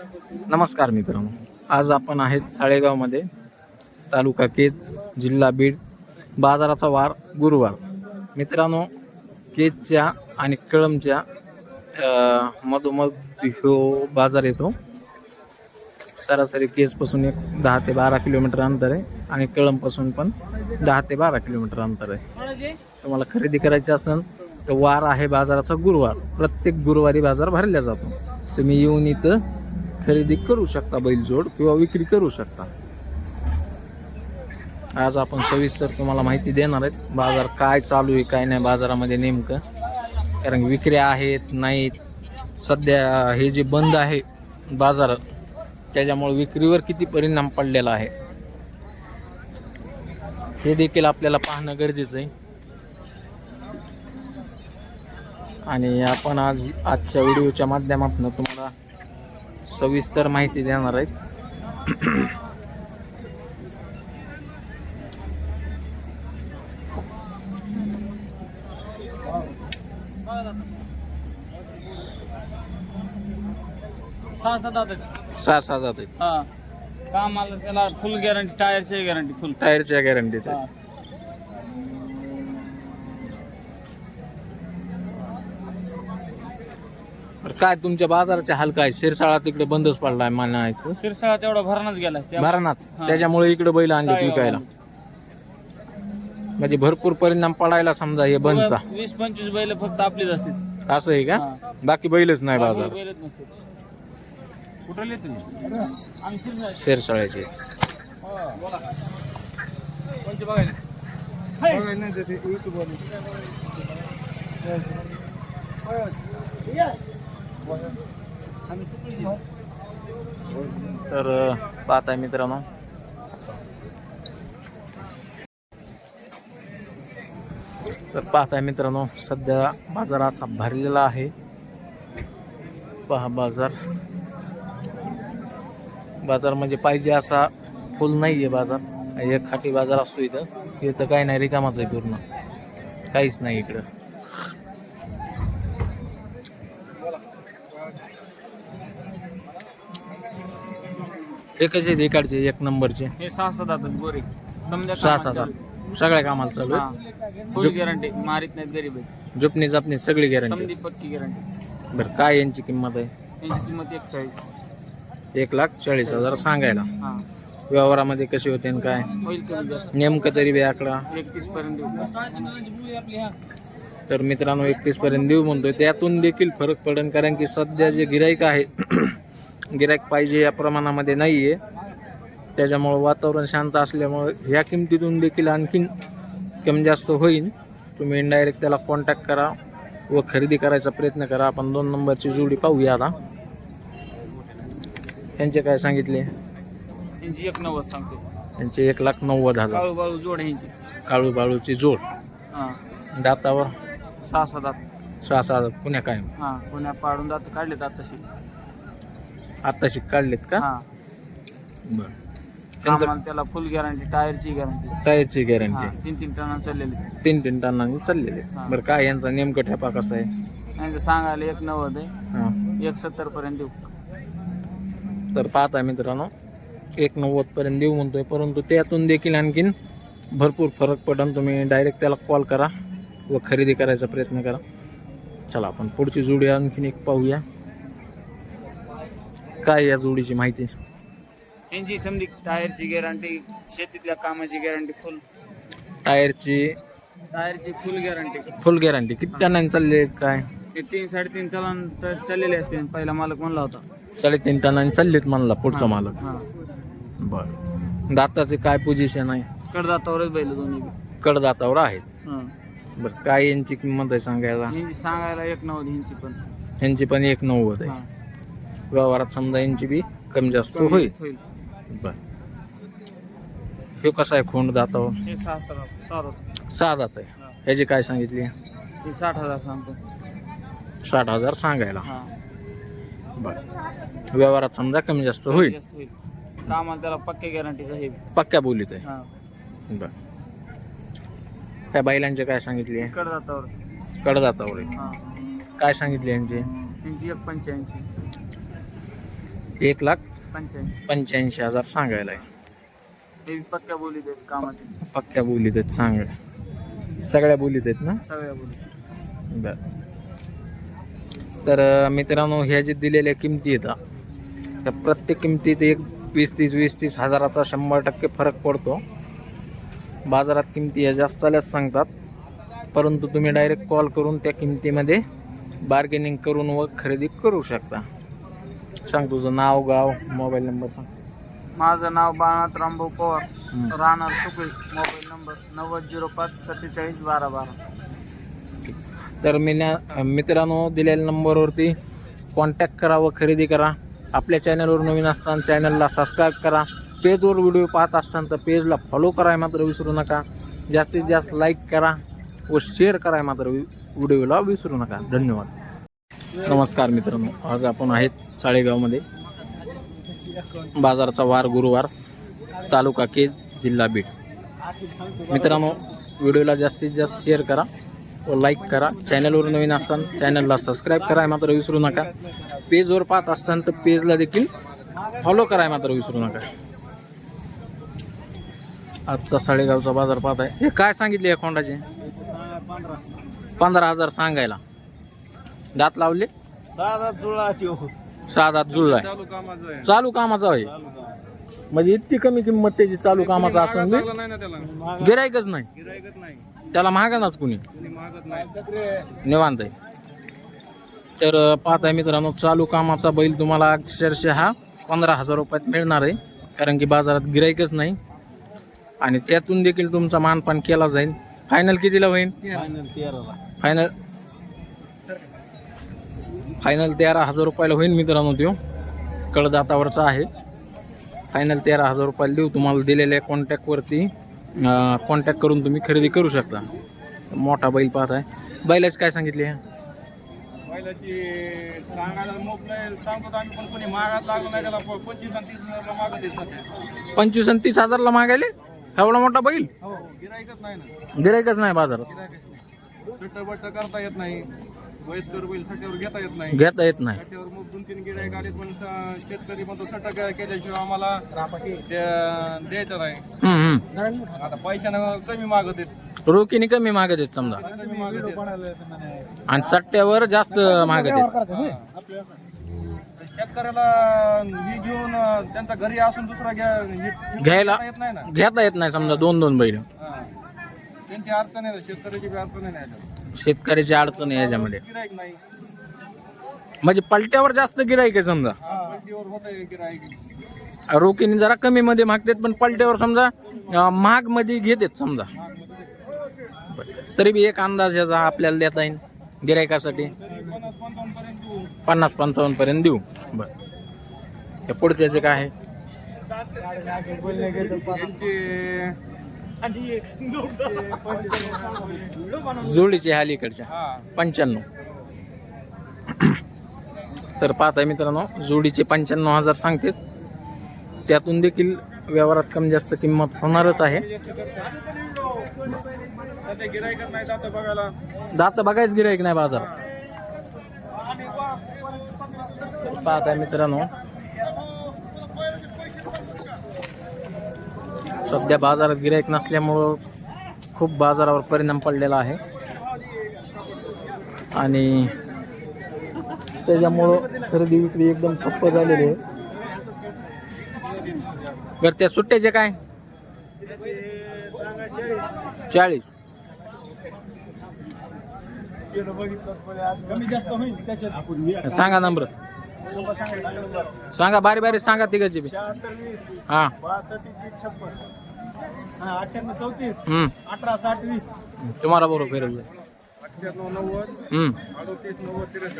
नमस्कार मित्रांनो. आज आपण आहेत साळेगावमध्ये. तालुका केज जिल्हा बीड बाजाराचा वार गुरुवार. मित्रांनो केजच्या आणि कळमच्या मधोमध ह्यो बाजार येतो. सरासरी केजपासून एक दहा ते बारा किलोमीटर अंतर आहे आणि कळमपासून पण दहा ते बारा किलोमीटर अंतर आहे. तुम्हाला खरेदी करायची असेल तर वार आहे बाजाराचा गुरुवार. प्रत्येक गुरुवारी बाजार भरला जातो. तुम्ही येऊन इथं खरेदी करू शकता बैलजोड किंवा विक्री करू शकता. आज आपण सविस्तर तुम्हाला माहिती देणार आहेत बाजार काय चालू आहे काय नाही बाजारामध्ये नेमकं. कारण विक्र्या आहेत नाहीत. सध्या हे जे बंद आहे बाजार त्याच्यामुळे विक्रीवर किती परिणाम पडलेला आहे. हे देखील आपल्याला पाहणं गरजेचं आहे. आणि आपण आज आजच्या व्हिडिओच्या माध्यमातून तुम्हाला सविस्तर माहिती देणार आहेत. सहा सात आता सहा सहा जात आहेत हा कामाला त्याला फुल गॅरंटी टायरची गॅरंटी फुल टायरच्या गॅरंटीत बरं काय तुमच्या बाजाराचे हाल काय? शिरसाळा तिकडे बंदच पडलाय म्हणायचं. शिरसाळा तेवढा भरणच गेला भरणात त्याच्यामुळे इकडे बैल आणले विकायला. म्हणजे भरपूर परिणाम पडायला समजा हे बंदचा. वीस पंचवीस बैल फक्त आपलीच असतील. असं आहे का? हा. बाकी बैलच नाही बाकी बाजार बैलच नसतील. आम्ही शिरसाळ. शिरसाळ्याचे. तर पाहताय मित्रांनो. तर पाहताय मित्रांनो सध्या बाजार असा भरलेला आहे. पहा बाजार. बाजार म्हणजे पाहिजे असा फुल नाही आहे बाजार. एक खाटी बाजार असतो इथं. इथं काही नाही रिकामाच आहे पूर्ण. काहीच नाही इकडं. एकच आहेत इकडचे एक नंबरचे. हे सहा सात गोरे. समजा सहा सात. आठ. सगळ्या कामाला चालू आहे फुल गॅरंटी मारित नाहीत गरीब आहे जुपणी जापणी सगळी गॅरंटी समधी पक्की गॅरंटी बरं काय यांची किंमत आहे? यांची किंमत एक चाळीस एक लाख चाळीस हजार सांगायला. हा. व्यवहारामध्ये कसे होते आणि काय? होईल कमी जास्त. नेमकं तरी बी आकडा. एकतीस पर्यंत देऊ. तर मित्रांनो एकतीस पर्यंत देऊ म्हणतोय. त्यातून देखील फरक पडेल कारण की सध्या जे गिराईक आहे गिराईक पाहिजे या प्रमाणामध्ये नाही आहे त्याच्यामुळं वातावरण शांत असल्यामुळं ह्या किमतीतून देखील आणखीन कमी जास्त होईल तुम्ही इनडायरेक्ट त्याला कॉन्टॅक्ट करा व खरेदी करायचा प्रयत्न करा. आपण दोन नंबरची जोडी पाहूया आता. त्यांचे काय सांगितले? यांची एक नव्वद सांगतो. त्यांचे एक लाख नव्वद हजार. काळू बाळू जोड काळू बाळूची जोड. हा. दातावर? सहा सात आत सहा सहा पुण्या काय हा पुण्या पाडून दात काढले दात तशी आत्ताशी काढलेत का? हा. बरं. त्यांचं त्याला फुल गॅरंटी टायरची गॅरंटी टायरची गॅरंटी तीन तीन टनात चाललेली. तीन तीन टनांनी चाललेले. हा. बरं काय यांचा नेमकं ठेपा कसा आहे? यांचं सांगायला एक नव्वद आहे. हा. एक सत्तर पर्यंत देऊ. तर पाहता मित्रांनो एक नव्वद पर्यंत देऊ म्हणतोय परंतु त्यातून देखील आणखीन भरपूर फरक पडन. तुम्ही डायरेक्ट त्याला कॉल करा व खरेदी करायचा प्रयत्न करा. चला आपण पुढची जोडी आणखीन एक पाहूया. काय या जोडीची माहिती? यांची समधी टायरची गॅरंटी शेतीतल्या कामाची गॅरंटी फुल टायरची? टायरची फुल गॅरंटी फुल गॅरंटी किती टनांनी चालले काय? ते तीन साडेतीन चलन तर चाललेले असते पहिला मालक म्हणला होता. साडेतीन टनांनी चाललेत म्हणला पुढचा मालक. हा. बर. दाताचे काय पोझिशन आहे? कडदातावरच बैल दोन्ही. बी. कडदातावर आहेत. हा. बरं काय यांची किंमत आहे सांगायला? यांची सांगायला एक नव्वद यांची पण. यांची पण एक नव्वद आहे. हा. व्यवहारात समजा यांची बी कमी जास्त होईल. बर. हे कसं आहे खोंड हे सहा सहा सात सहा दात आहे. हा. ह्याची काय सांगितली? हे साठ हजार सांगतो. साठ हजार सांगायला. हा. बर. व्यवहारात समजा कमी जास्त होईल. जास्त होईल. कामाला त्याला पक्के गॅरंटीचं आहे पक्क्या बोलीत आहे. हा. बर. त्या बैलांचे काय सांगितले? कडदातावर. कडदातावर आहे. हा. काय सांगितले यांचे? यांची एक पंच्याऐंशी. एक लाख पंच्याऐंशी. पंच्याऐंशी हजार सांगायला आहे. हे पक्क्या बोलीत आहेत कामाचे. पक्क्या बोलीत आहेत सांग. सगळ्या बोलीत आहेत ना? सगळ्या बोली बर. तर अं, मित्रांनो ह्या जे दिलेल्या किमती आहेत त्या प्रत्येक किमतीत एक वीस तीस वीस तीस हजाराचा शंभर टक्के फरक पडतो. बाजारात किमती या जास्त आल्याच सांगतात परंतु तुम्ही डायरेक्ट कॉल करून त्या किमतीमध्ये बार्गेनिंग करून व खरेदी करू शकता. सांग तुझं नाव गाव मोबाईल नंबर सांग. माझं नाव बाळनाथ रामभाऊ पवार. राहणार सुकळी मोबाईल नंबर नव्वद झिरो पाच सत्तेचाळीस बारा बारा. तर मी मित्रांनो दिलेल्या नंबरवरती कॉन्टॅक्ट करा व खरेदी करा. आपल्या चॅनलवर नवीन असताना चॅनलला सबस्क्राईब करा. पेजवर व्हिडिओ पाहत असताना तर पेजला फॉलो कराय मात्र विसरू नका. जास्तीत जास्त लाईक करा व शेअर कराय मात्र व्हिडिओला विसरू नका. धन्यवाद. नमस्कार मित्रांनो आज आपण आहेत साळेगावमध्ये. बाजाराचा वार गुरुवार तालुका केज जिल्हा बीड. मित्रांनो व्हिडिओला जास्तीत जास्त शेअर करा व लाईक करा. चॅनलवर नवीन असताना चॅनलला सबस्क्राईब कराय मात्र विसरू नका. पेजवर पाहत असताना तर पेजला देखील फॉलो कराय मात्र विसरू नका. आजचा साडेगावचा बाजार पाहत आहे हे काय सांगितले या खोंडाचे? पंधरा हजार सांगायला. दात लावले? साधा जुळा त्यो सहा दात जुळलाय चालू कामाचं आहे. चालू कामाचा आहे? म्हणजे इतकी कमी किंमत त्याची चालू कामाचा असून नाही ना त्याला. गिरायकच नाही? गिरायकच नाही. त्याला महागानाच कुणी? कोणी मागत नाही. निवांत आहे. तर अं, पाहताय मित्रांनो चालू कामाचा बैल तुम्हाला अक्षरशः हा पंधरा हजार रुपयात मिळणार आहे. कारण की बाजारात गिराईकच नाही. आणि त्यातून देखील तुमचा मानपान केला जाईल. फायनल कितीला होईल? फायनल फायनल तेरा हजार रुपयाला होईल मित्रांनो तो कडदातावरचा आहे. फायनल तेरा हजार रुपयाला देऊ तुम्हाला दिलेल्या कॉन्टॅक्टवरती कॉन्टॅक्ट करून तुम्ही खरेदी करू शकता. मोठा बैल पाहत आहे. बैलाच काय सांगितले बैलाची सांगायला मोबाईल सांगतो आम्ही पण कोणी मागात लागलं नाही त्याला. प- पंचवीस आणि तीस पंचवीस आणि हजारला मागायले? एवढा मोठा बैल? हो गिरायकच नाही ना. गिरायकच नाही बाजारात. गिरायकच नाही. करता येत नाही. वयस्कर बैल घेता येत नाही. घेता येत नाही. मग दोन तीन गिरायक आले पण स- शेतकरी म्हणतो सट्ट के- केल्याशिवाय आम्हाला द्यायचं नाही. हम्म, हम्म. आता पैशानं कमी मागत आहेत. रोखीने कमी मागत आहेत समजा. कमी मागत आहेत. आणि सट्ट्यावर जास्त मागत आहेत. शेतकऱ्याला ही घेऊन अं, त्यांच्या घरी असून दुसरा घ्या हे- घ्यायला येत नाही ना. घेता येत नाही समजा दोन दोन बैल. हा. त्यांची अडचण आहे ना शेतकऱ्याची बी अडचण आहे ना याच्यात. शेतकऱ्याची अडचण आहे याच्यामध्ये. नाही म्हणजे पलट्यावर जास्त गिराईक आहे समजा. पलटीवर होत रोखीने जरा कमी मध्ये मागतात पण पलट्यावर समजा अं, महागमध्ये घेतात समजा. तरी बी एक अंदाज याचा आपल्याला देता येईल गिरायकासाठी पन्नास पंचावन्न पर्यंत देऊ. बर. त्या काय आहे? जोडीचे हाल इकडच्या. हा. पंच्याण्णव. तर पाहताय मित्रांनो जोडीचे पंच्याण्णव हजार सांगते त्यातून देखील व्यवहारात कमी जास्त किंमत होणारच आहे. दात बघायच गिराईक नाही बाजारात. तर पाहताय मित्रांनो सध्या बाजारात गिराईक नसल्यामुळं खूप बाजारावर परिणाम पडलेला आहे. आणि त्याच्यामुळं खरेदी विक्री एकदम ठप्प झालेली आहे. बरं त्या सुट्ट्याचे काय? चाळीस. सांगा नंबर. सांगा बारी बारी सांगा तिघाची बी. शहात्तर वीस हा. अठ्ठ्याण्णव चौतीस हम्म. अठरा साठ वीस. तुम्हाला बरोबर फिरवलं. अठ्ठ्याण्णव नव्वद हम्म. अडोतीस नव्वद त्रेसष्ट.